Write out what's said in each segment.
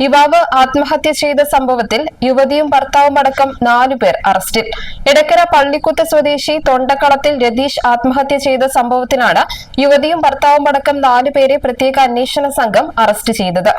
യുവാവ് ആത്മഹത്യ ചെയ്ത സംഭവത്തിൽ യുവതിയും ഭർത്താവും അടക്കം നാലുപേർ അറസ്റ്റിൽ. ഇടക്കര പള്ളിക്കുത്ത് സ്വദേശി തൊണ്ടക്കളത്തിൽ രതീഷ് ആത്മഹത്യ ചെയ്ത സംഭവത്തിലാണ് യുവതിയും ഭർത്താവും അടക്കം നാലുപേരെ പ്രത്യേക അന്വേഷണ സംഘം അറസ്റ്റ് ചെയ്തത്.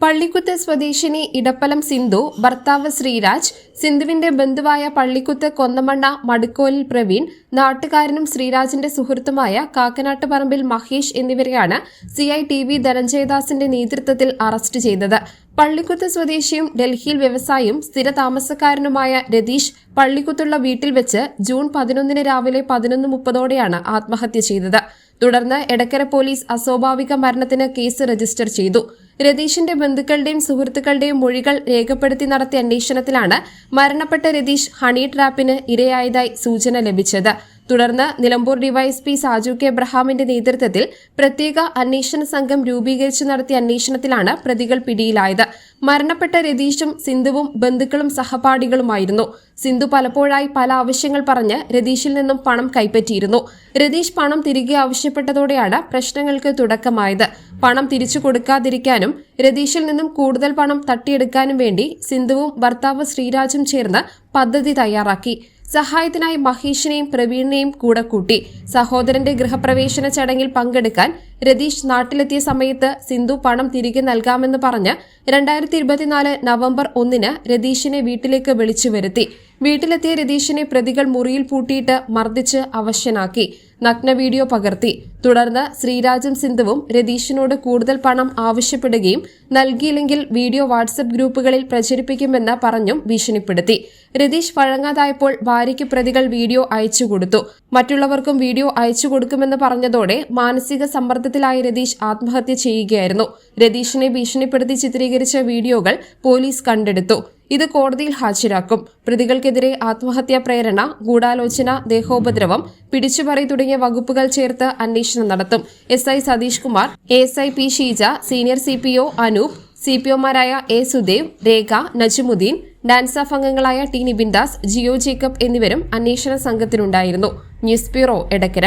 പള്ളിക്കുത്ത് സ്വദേശിനി ഇടപ്പലം സിന്ധു ഭർത്താവ് ശ്രീരാജ് സിന്ധുവിന്റെ ബന്ധുവായ പള്ളിക്കുത്ത് കൊന്നമണ്ണ മടുക്കോലിൽ പ്രവീൺ നാട്ടുകാരനും ശ്രീരാജിന്റെ സുഹൃത്തുമായ കാക്കനാട്ട് പറമ്പിൽ മഹേഷ് എന്നിവരെയാണ് സിഐ ടി വി ധനഞ്ജയദാസിന്റെ നേതൃത്വത്തിൽ അറസ്റ്റ് ചെയ്തത്. പള്ളിക്കുത്ത് സ്വദേശിയും ഡൽഹിയിൽ വ്യവസായിയും സ്ഥിര താമസക്കാരനുമായ രതീഷ് പള്ളിക്കുത്തുള്ള വീട്ടിൽ വെച്ച് ജൂൺ പതിനൊന്നിന് രാവിലെ പതിനൊന്ന് മുപ്പതോടെയാണ് ആത്മഹത്യ ചെയ്തത്. തുടർന്ന് എടക്കര പോലീസ് അസ്വാഭാവിക മരണത്തിന് കേസ് രജിസ്റ്റർ ചെയ്തു. രതീഷിന്റെ ബന്ധുക്കളുടെയും സുഹൃത്തുക്കളുടെയും മൊഴികൾ രേഖപ്പെടുത്തി നടത്തിയ അന്വേഷണത്തിലാണ് മരണപ്പെട്ട രതീഷ് ഹണി ട്രാപ്പിന് ഇരയായതായി സൂചന ലഭിച്ചത്. തുടർന്ന് നിലമ്പൂർ ഡിവൈഎസ്പി സാജു കെ എബ്രഹാമിന്റെ നേതൃത്വത്തിൽ പ്രത്യേക അന്വേഷണ സംഘം രൂപീകരിച്ച് നടത്തിയ അന്വേഷണത്തിലാണ് പ്രതികൾ പിടിയിലായത്. മരണപ്പെട്ട രതീഷും സിന്ധുവും ബന്ധുക്കളും സഹപാഠികളുമായിരുന്നു. സിന്ധു പലപ്പോഴായി പല ആവശ്യങ്ങൾ പറഞ്ഞ് രതീഷിൽ നിന്നും പണം കൈപ്പറ്റിയിരുന്നു. രതീഷ് പണം തിരികെ ആവശ്യപ്പെട്ടതോടെയാണ് പ്രശ്നങ്ങൾക്ക് തുടക്കമായത്. പണം തിരിച്ചു കൊടുക്കാതിരിക്കാനും രതീഷിൽ നിന്നും കൂടുതൽ പണം തട്ടിയെടുക്കാനും വേണ്ടി സിന്ധുവും ഭർത്താവ് ശ്രീരാജും ചേർന്ന് പദ്ധതി തയ്യാറാക്കി. സഹായത്തിനായി മഹേഷിനെയും പ്രവീണിനെയും കൂടെ കൂട്ടി സഹോദരന്റെ ഗൃഹപ്രവേശന ചടങ്ങിൽ പങ്കെടുക്കാൻ രതീഷ് നാട്ടിലെത്തിയ സമയത്ത് സിന്ധു പണം തിരികെ നൽകാമെന്ന് പറഞ്ഞ് രണ്ടായിരത്തി ഇരുപത്തിനാല് നവംബർ ഒന്നിന് രതീഷിനെ വീട്ടിലേക്ക് വിളിച്ചു വരുത്തി. വീട്ടിലെത്തിയ രതീഷിനെ പ്രതികൾ മുറിയിൽ പൂട്ടിയിട്ട് മർദ്ദിച്ച് അവശനാക്കി. നഗ്ന വീഡിയോ പകർത്തി. തുടർന്ന് ശ്രീരാജും സിന്ധുവും രതീഷിനോട് കൂടുതൽ പണം ആവശ്യപ്പെടുകയും നൽകിയില്ലെങ്കിൽ വീഡിയോ വാട്സപ്പ് ഗ്രൂപ്പുകളിൽ പ്രചരിപ്പിക്കുമെന്ന് പറഞ്ഞും ഭീഷണിപ്പെടുത്തി. രതീഷ് വഴങ്ങാതായപ്പോൾ ഭാര്യയ്ക്ക് പ്രതികൾ വീഡിയോ അയച്ചു കൊടുത്തു. മറ്റുള്ളവർക്കും വീഡിയോ അയച്ചു കൊടുക്കുമെന്ന് പറഞ്ഞതോടെ മാനസിക സമ്മർദ്ദത്തിലായ രതീഷ് ആത്മഹത്യ ചെയ്യുകയായിരുന്നു. രതീഷിനെ ഭീഷണിപ്പെടുത്തി ചിത്രീകരിച്ച വീഡിയോകൾ പോലീസ് കണ്ടെടുത്തു. ഇത് കോടതിയിൽ ഹാജരാക്കും. പ്രതികൾക്കെതിരെ ആത്മഹത്യാ പ്രേരണ ഗൂഢാലോചന ദേഹോപദ്രവം പിടിച്ചുപറി തുടങ്ങിയ വകുപ്പുകൾ ചേർത്ത് അന്വേഷണം നടത്തും. S I Satheesh Kumar S I P Sheeja senior C P O Anoop C P ഒമാരായ A Sudev Rekha Najumudheen DANSAF അംഗങ്ങളായ ടി നിബിൻദാസ് ജിയോ ജേക്കബ് എന്നിവരും അന്വേഷണ സംഘത്തിലുണ്ടായിരുന്നു ന്യൂസ് ബ്യൂറോ എടക്കര.